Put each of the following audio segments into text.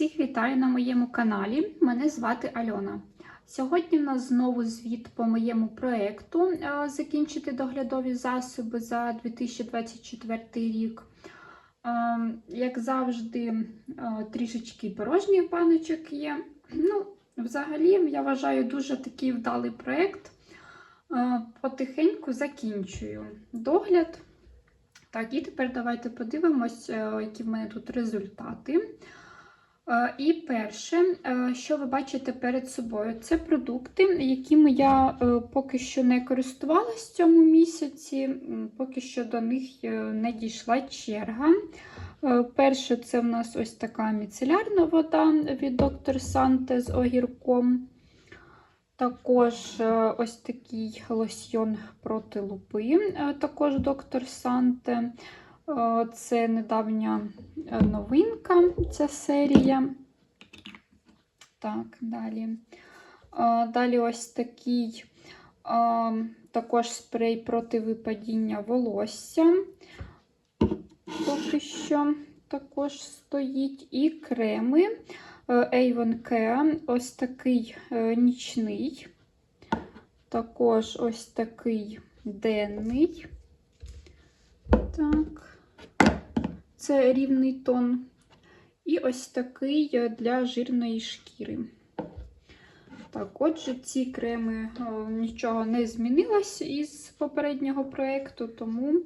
Всіх вітаю на моєму каналі. Мене звати Альона. Сьогодні в нас знову звіт по моєму проєкту е, закінчити доглядові засоби за 2024 рік. Е, Як завжди, е, трішечки порожніх баночок є. Ну, взагалі, я вважаю дуже такий вдалий проєкт. Потихеньку закінчую догляд. Так, і тепер давайте подивимось, які в мене тут результати. Е, І перше, е, що ви бачите перед собою, це продукти, якими я е, поки що не користувалась в цьому місяці, поки що до них не дійшла черга. Перше, це в нас ось така міцелярна вода від Dr. Sante з огірком. Також ось такий лосьйон проти лупи, також Dr. Sante. Е, Це недавня е, новинка, ця серія. Так, далі. Е, Далі ось такий також спрей проти випадіння волосся. Поки що також стоїть. І креми Avon Care. Ось такий нічний. Також ось такий денний. Так, це рівний тон. І ось такий для жирної шкіри. Так, отже, ці креми е, нічого не змінилось із попереднього проєкту, тому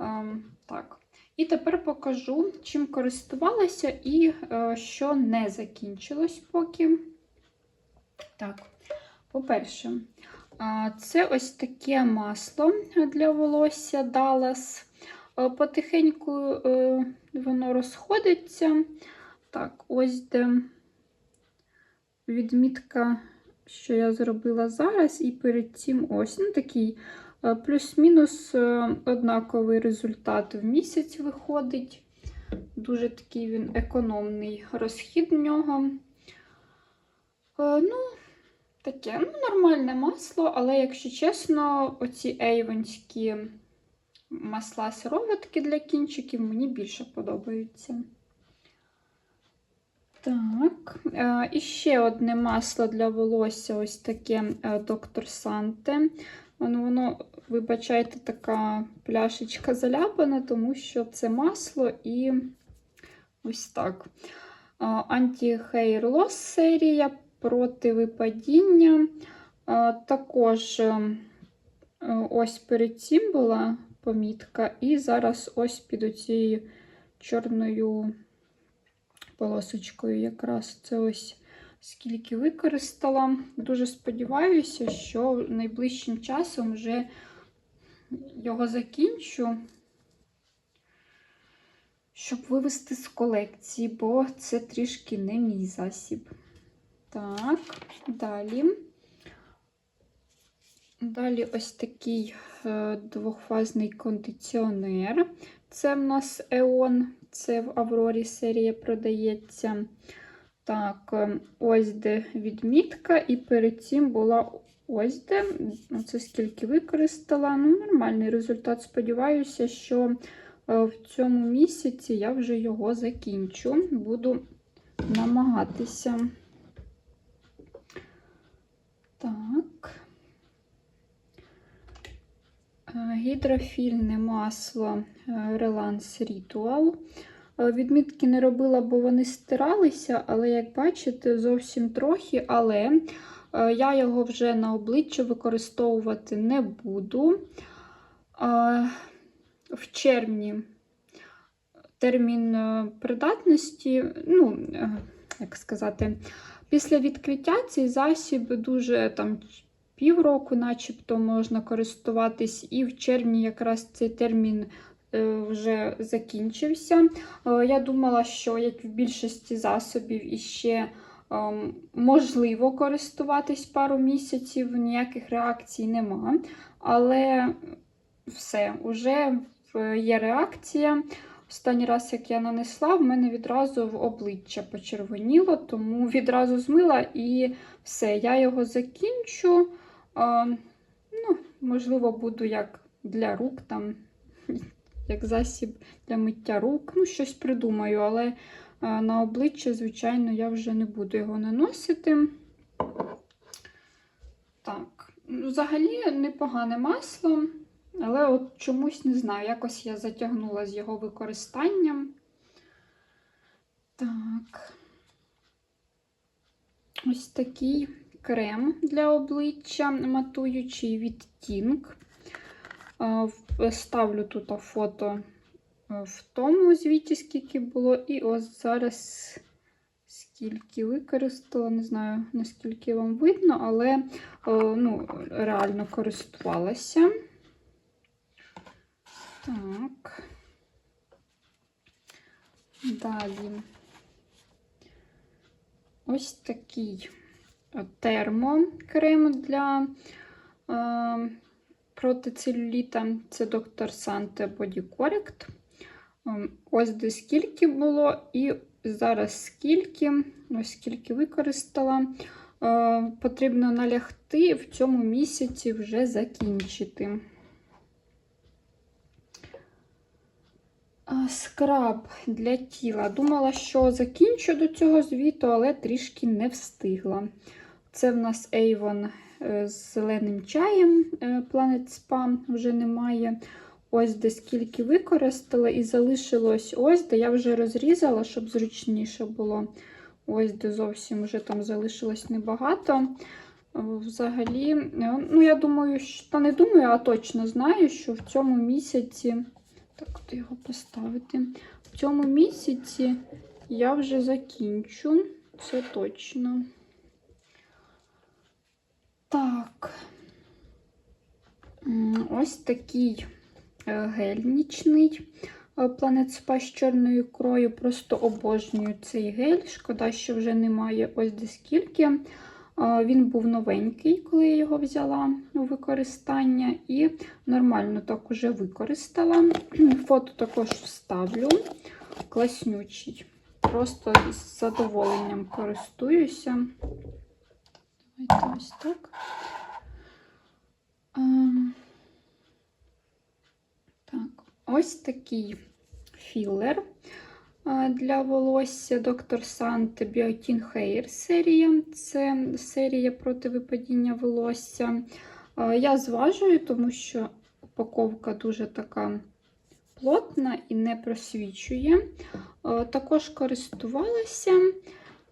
е, так. І тепер покажу, чим користувалася і е, що не закінчилось поки. Так, по-перше, це ось таке масло для волосся Dallas. Е, Потихеньку е, воно розходиться. Так, ось де відмітка, що я зробила зараз, і перед цим ось ну, такий е, плюс-мінус однаковий результат в місяць виходить. Дуже такий він економний розхід в нього. Ну, таке, ну, нормальне масло, але, якщо чесно, оці ейвонські масла сироватки для кінчиків мені більше подобаються. Так, е, і ще одне масло для волосся ось таке Доктор Санте. Воно, воно, вибачайте, така пляшечка заляпана, тому що це масло і ось так. Anti-Hair Loss серія проти випадіння. Також е, ось перед цим була помітка, і зараз ось під цією чорною полосочкою якраз це ось скільки використала. Дуже сподіваюся, що найближчим часом вже його закінчу, щоб вивести з колекції, бо це трішки не мій засіб. Так, далі. Далі ось такий е, двохфазний кондиціонер. Це в нас Eon, це в Аврорі серія продається. Так, е, ось де відмітка, і перед цим була ось де. Оце скільки використала. Ну, нормальний результат. Сподіваюся, що е, в цьому місяці я вже його закінчу. Буду намагатися. Так. Е, Гідрофільне масло е, Relance Ritual. Е, Відмітки не робила, бо вони стиралися, але, як бачите, зовсім трохи. Але е, я його вже на обличчя використовувати не буду. Е, В червні термін е, придатності, ну, е, як сказати, після відкриття цей засіб дуже там півроку, начебто, можна користуватись, і в червні якраз цей термін е, вже закінчився. Е, Я думала, що як в більшості засобів іще ем, можливо користуватись пару місяців, ніяких реакцій нема. Але все, вже є реакція. Останній раз, як я нанесла, в мене відразу в обличчя почервоніло, тому відразу змила і все, я його закінчу. А, ну, можливо, буду як для рук, там, як засіб для миття рук. Ну, щось придумаю, але Е, На обличчя, звичайно, я вже не буду його наносити. Так, ну, взагалі непогане масло, але от чомусь не знаю, якось я затягнула з його використанням. Так. Ось такий крем для обличчя, матуючий від Tink. Е, Ставлю тут фото е, в тому звіті, скільки було, і ось зараз скільки використала, не знаю, наскільки вам видно, але е, ну, реально користувалася. Так. Далі. Ось такий термокрем для е, проти. Це доктор Санте Body Correct. Ем, Ось де скільки було, і зараз скільки, ось скільки використала. Е, Потрібно налягти в цьому місяці вже закінчити. Скраб для тіла. Думала, що закінчу до цього звіту, але трішки не встигла. Це в нас Avon е, з зеленим чаєм е, Planet Spa вже немає. Ось де скільки використала, і залишилось ось, де я вже розрізала, щоб зручніше було. Ось де зовсім вже там залишилось небагато. Е, Взагалі, ну я думаю, що та не думаю, а точно знаю, що в цьому місяці. Так, куди його поставити? В цьому місяці я вже закінчу, це точно. Так. Ось такий е, гель нічний е, Spa з чорною ікрою. Просто обожнюю цей гель. Шкода, що вже немає ось де скільки. Е, Він був новенький, коли я його взяла у використання, і нормально так уже використала. Фото також вставлю. Класнючий. Просто з задоволенням користуюся. Давайте ось так. Ем, Так, ось такий філер для волосся Dr. Sant Biotin Hair серія. Це серія проти випадіння волосся. Я зважую, тому що упаковка дуже така плотна і не просвічує. Також користувалася.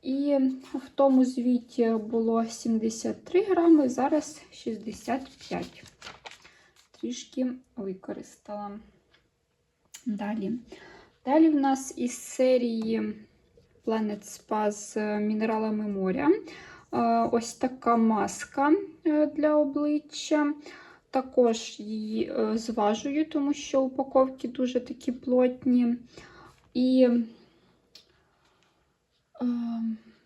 І в тому звіті було 73 грами, зараз 65. Трішки використала. Далі. Далі в нас із серії Planet Spa з мінералами моря. Е, Ось така маска е, для обличчя. Також її е, зважую, тому що упаковки дуже такі плотні. І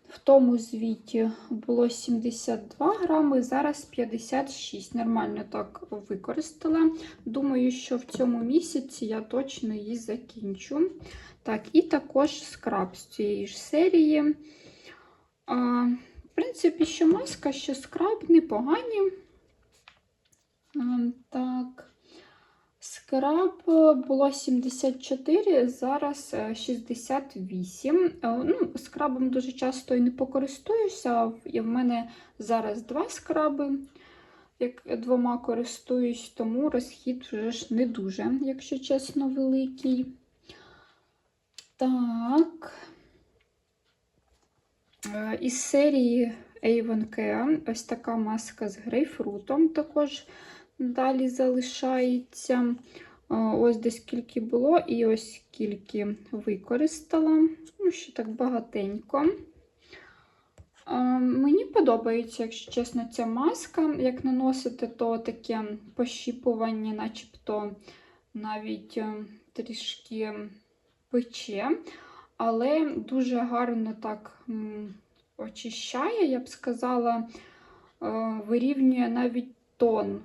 В тому звіті було 72 грами, зараз 56. Нормально так використала. Думаю, що в цьому місяці я точно її закінчу. Так, і також скраб з цієї ж серії. В принципі, що маска, що скраб непогані. Так. Скраб е, було 74, зараз е, 68. Е, Ну, скрабом дуже часто і не покористуюся. І в мене зараз два скраби, як двома користуюсь, тому розхід вже ж не дуже, якщо чесно, великий. Так. Е, Із серії Avon Care ось така маска з грейпфрутом також далі залишається. Е, Ось де скільки було, і ось скільки використала. Ну, ще так багатенько. Е, Мені подобається, якщо чесно, ця маска. Як наносити, то таке пощіпування, начебто навіть е, трішки пече, але дуже гарно так очищає, я б сказала, вирівнює навіть тон.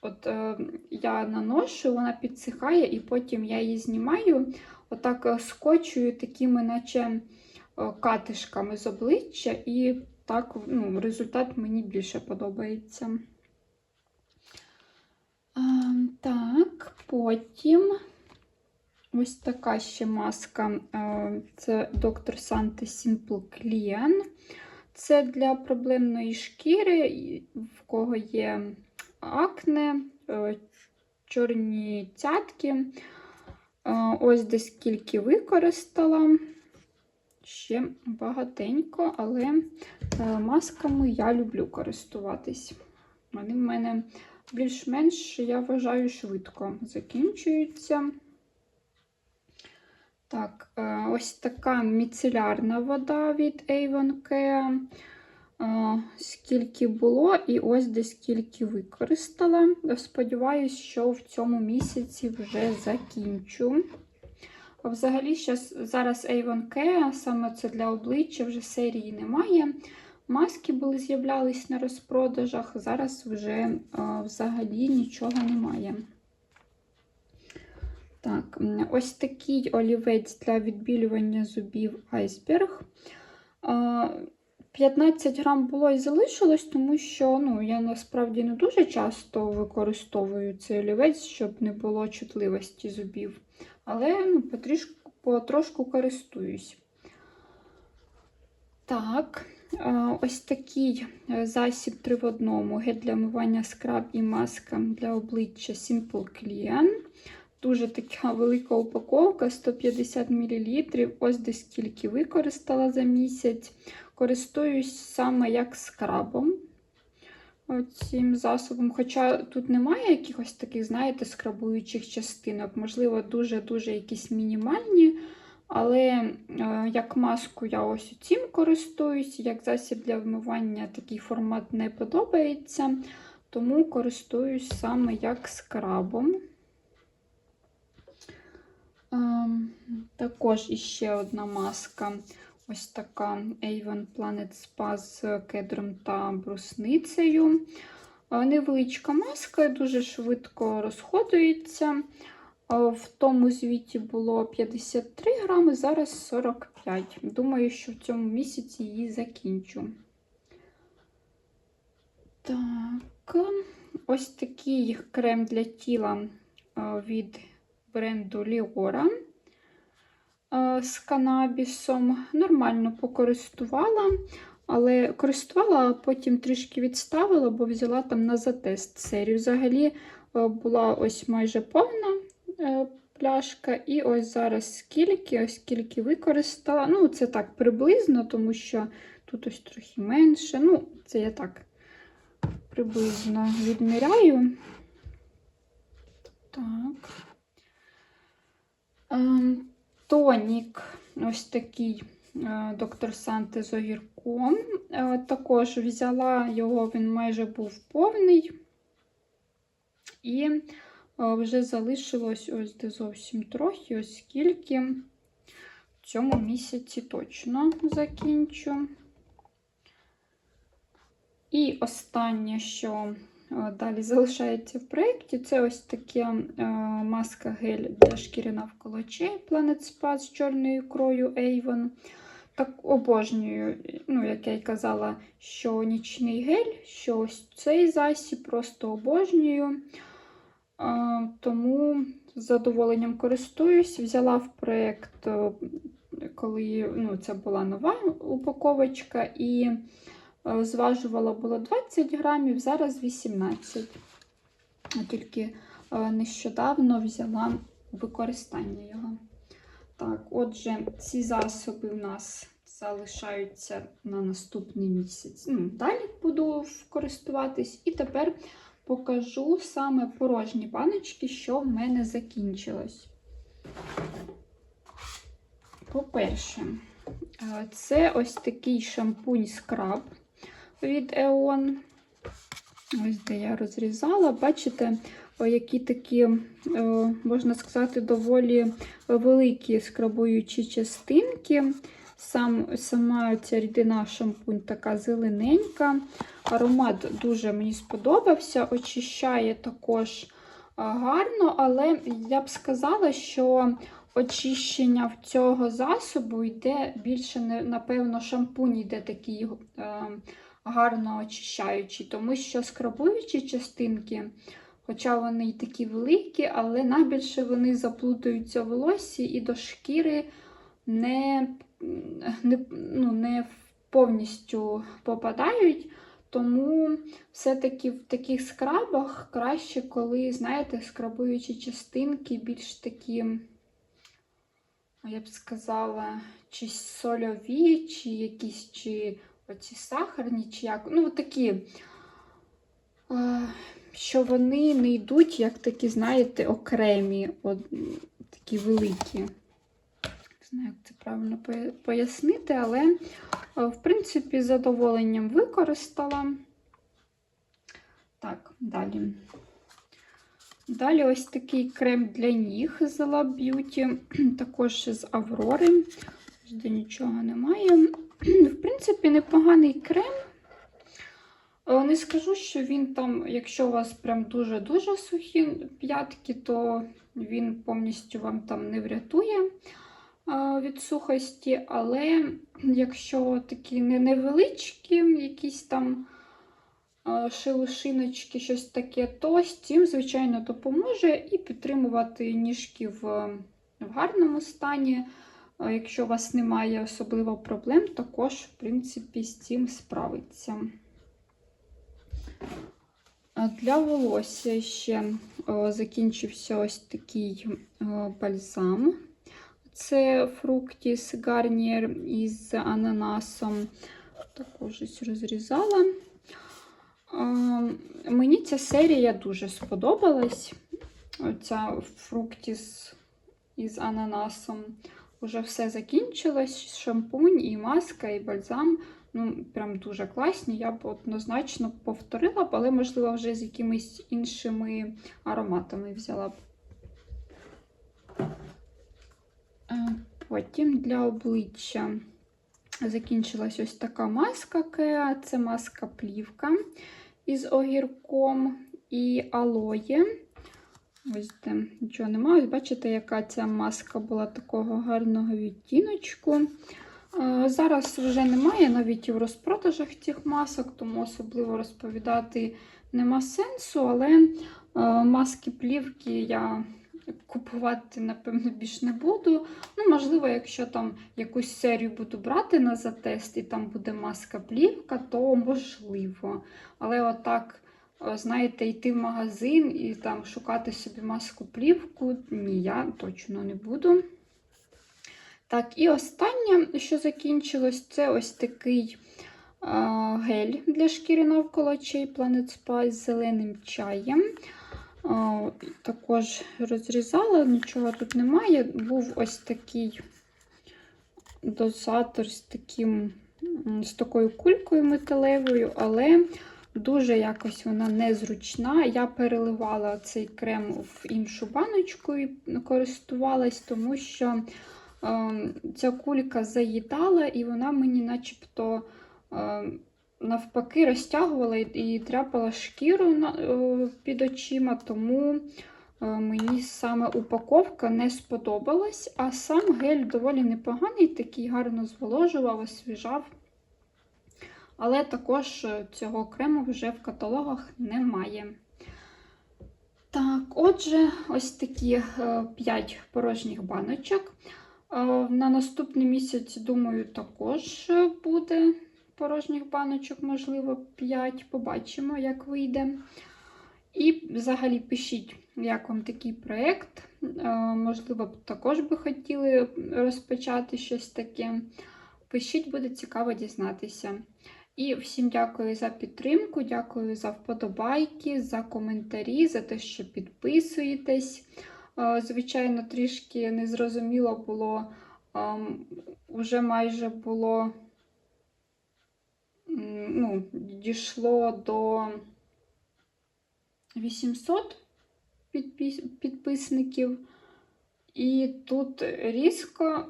От е, я наношу, вона підсихає, і потім я її знімаю, отак е, скочую такими, наче е, катишками з обличчя, і так ну, результат мені більше подобається. Е, так, потім Ось така ще маска. е, Це доктор Санте Simple Clean. Це для проблемної шкіри, в кого є акне, е, чорні цятки. Е, Ось десь скільки використала. Ще багатенько, але е, масками я люблю користуватись. Вони в мене більш-менш, я вважаю, швидко закінчуються. Так, ось така міцелярна вода від Avon Care. Скільки було, і ось де скільки використала. Сподіваюсь, що в цьому місяці вже закінчу. Взагалі, зараз Avon Care, саме це для обличчя, вже серії немає. Маски були з'являлись на розпродажах, зараз вже взагалі нічого немає. Так, ось такий олівець для відбілювання зубів айсберг. 15 грам було і залишилось, тому що ну, я насправді не дуже часто використовую цей олівець, щоб не було чутливості зубів. Але ну, потрішку, потрошку користуюсь. Так, ось такий е, засіб 3 в одному. Гель для мивання скраб і маска для обличчя Simple Clean. Дуже така велика упаковка, 150 мл. Ось десь скільки використала за місяць. Користуюсь саме як скрабом цим засобом. Хоча тут немає якихось таких, знаєте, скрабуючих частинок. Можливо, дуже-дуже якісь мінімальні. Але е, як маску я ось цим користуюсь, як засіб для вмивання такий формат не подобається. Тому користуюсь саме як скрабом. Ем, також іще одна маска. Ось така Avon Planet Spa з кедром та брусницею. Е, Невеличка маска, дуже швидко розходується. Е, В тому звіті було 53 грами, зараз 45. Думаю, що в цьому місяці її закінчу. Так, ось такий крем для тіла е, від бренду е, з канабісом. Нормально покористувала, але користувала, а потім трішки відставила, бо взяла там на затест серію. Взагалі е, була ось майже повна е, пляшка, і ось зараз скільки, ось скільки використала. Ну, це так приблизно, тому що тут ось трохи менше. Ну, це я так приблизно відміряю. Так. Тонік, ось такий е, доктор Санте з огірком. Е, Також взяла його, він майже був повний. І е, вже залишилось ось де зовсім трохи, ось скільки. В цьому місяці точно закінчу. І останнє, що далі залишається в проєкті, це ось таке е, маска гель для шкіри навколо очей Planet Spa з чорною ікрою Avon. Так обожнюю, ну, як я й казала, що нічний гель, що ось цей засіб просто обожнюю. Тому з задоволенням користуюсь. Взяла в проєкт, е, коли ну, це була нова упаковочка, і зважувала було 20 грамів, зараз 18. Тільки е, нещодавно взяла використання його. Так, отже, ці засоби в нас залишаються на наступний місяць. Ну, далі буду користуватись. І тепер покажу саме порожні баночки, що в мене закінчилось. По-перше, е, це ось такий шампунь скраб від Eon. Ось де я розрізала. Бачите, які такі, можна сказати, доволі великі скрабуючі частинки. Сам, Сама ця рідина шампунь така зелененька. Аромат дуже мені сподобався, очищає також гарно, але я б сказала, що очищення в цього засобу йде більше, напевно, шампунь йде такий е, гарно очищаючий, тому що скрабуючі частинки, Хоча вони й такі великі, але найбільше вони заплутаються в волоссі і до шкіри не, не, ну, не повністю попадають. Тому все-таки в таких скрабах краще, коли, знаєте, скрабуючі частинки більш такі, я б сказала, чи сольові, чи якісь чи оці сахарні, чи як. Ну, такі, е, що вони не йдуть, як такі, знаєте, окремі, от, такі великі. Не знаю, як це правильно пояснити, але, е, в принципі, з задоволенням використала. Так, далі. Далі ось такий крем для ніг з La Beauty, також з Аврори. Де нічого немає. В принципі, непоганий крем. Е, Не скажу, що він там, якщо у вас прям дуже-дуже сухі п'ятки, то він повністю вам там не врятує від сухості, але якщо такі невеличкі, якісь там шелушиночки, щось таке, то з цим, звичайно, допоможе і підтримувати ніжки в гарному стані. Якщо у вас немає особливо проблем, також, в принципі, з цим справиться. Для волосся ще закінчився ось такий бальзам. Це фруктіс гарнір із ананасом. Також ось розрізала. Мені ця серія дуже сподобалась. Оця фруктіс із ананасом. Уже все закінчилось. Шампунь, і маска, і бальзам. Ну, прям дуже класні. Я б однозначно повторила б, але, можливо, вже з якимись іншими ароматами взяла б. Потім для обличчя закінчилась ось така маска Кеа. Це маска плівка із огірком і алоє. Ось де нічого немає. Ось бачите, яка ця маска була такого гарного відтіночку. Зараз вже немає навіть і в розпродажах цих масок, тому особливо розповідати нема сенсу, але маски плівки я купувати, напевно, більш не буду. Ну, Можливо, якщо там якусь серію буду брати на затест, і там буде маска плівка, то можливо. Але отак, знаєте, йти в магазин і там шукати собі маску плівку, ні, я точно не буду. Так, і останнє, що закінчилось, це ось такий а, гель для шкіри навколо очей Planet Spa з зеленим чаєм. А, також розрізала, нічого тут немає. Був ось такий дозатор з таким, з такою кулькою металевою, але дуже якось вона незручна. Я переливала цей крем в іншу баночку і користувалась, тому що е, ця кулька заїдала, і вона мені начебто. Е, навпаки, розтягувала і тряпала шкіру під очима, тому е, мені саме упаковка не сподобалась, а сам гель доволі непоганий, такий гарно зволожував, освіжав. Але також е, цього крему вже в каталогах немає. Так, отже, ось такі 5 е, порожніх баночок. На наступний місяць, думаю, також буде порожніх баночок, можливо, 5. Побачимо, як вийде. І взагалі пишіть, як вам такий проєкт. Е, можливо, також би хотіли розпочати щось таке. Пишіть, буде цікаво дізнатися. І всім дякую за підтримку, дякую за вподобайки, за коментарі, за те, що підписуєтесь. Е, звичайно, трішки незрозуміло було, вже майже було ну, дійшло до 800 підписників. І тут різко,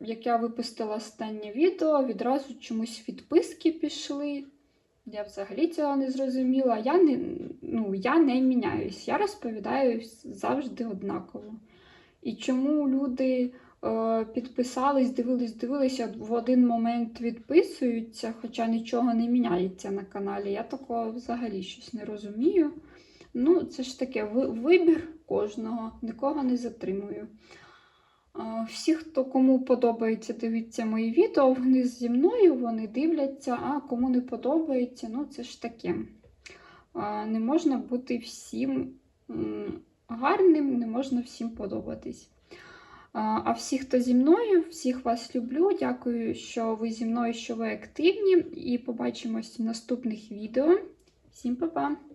як я випустила останнє відео, відразу чомусь відписки пішли. Я взагалі цього не зрозуміла. Я не ну, я не міняюсь, я розповідаю завжди однаково. І чому люди Е, підписались, дивились, дивилися, в один момент відписуються, хоча нічого не міняється на каналі. Я такого взагалі щось не розумію. Ну, це ж таке ви- вибір кожного, нікого не затримую. Всі, хто кому подобається, дивіться мої відео, вони зі мною, вони дивляться, а кому не подобається, ну це ж таке. Не можна бути всім гарним, не можна всім подобатись. А всі, хто зі мною, всіх вас люблю. Дякую, що ви зі мною, що ви активні. І побачимось в наступних відео. Всім па-па!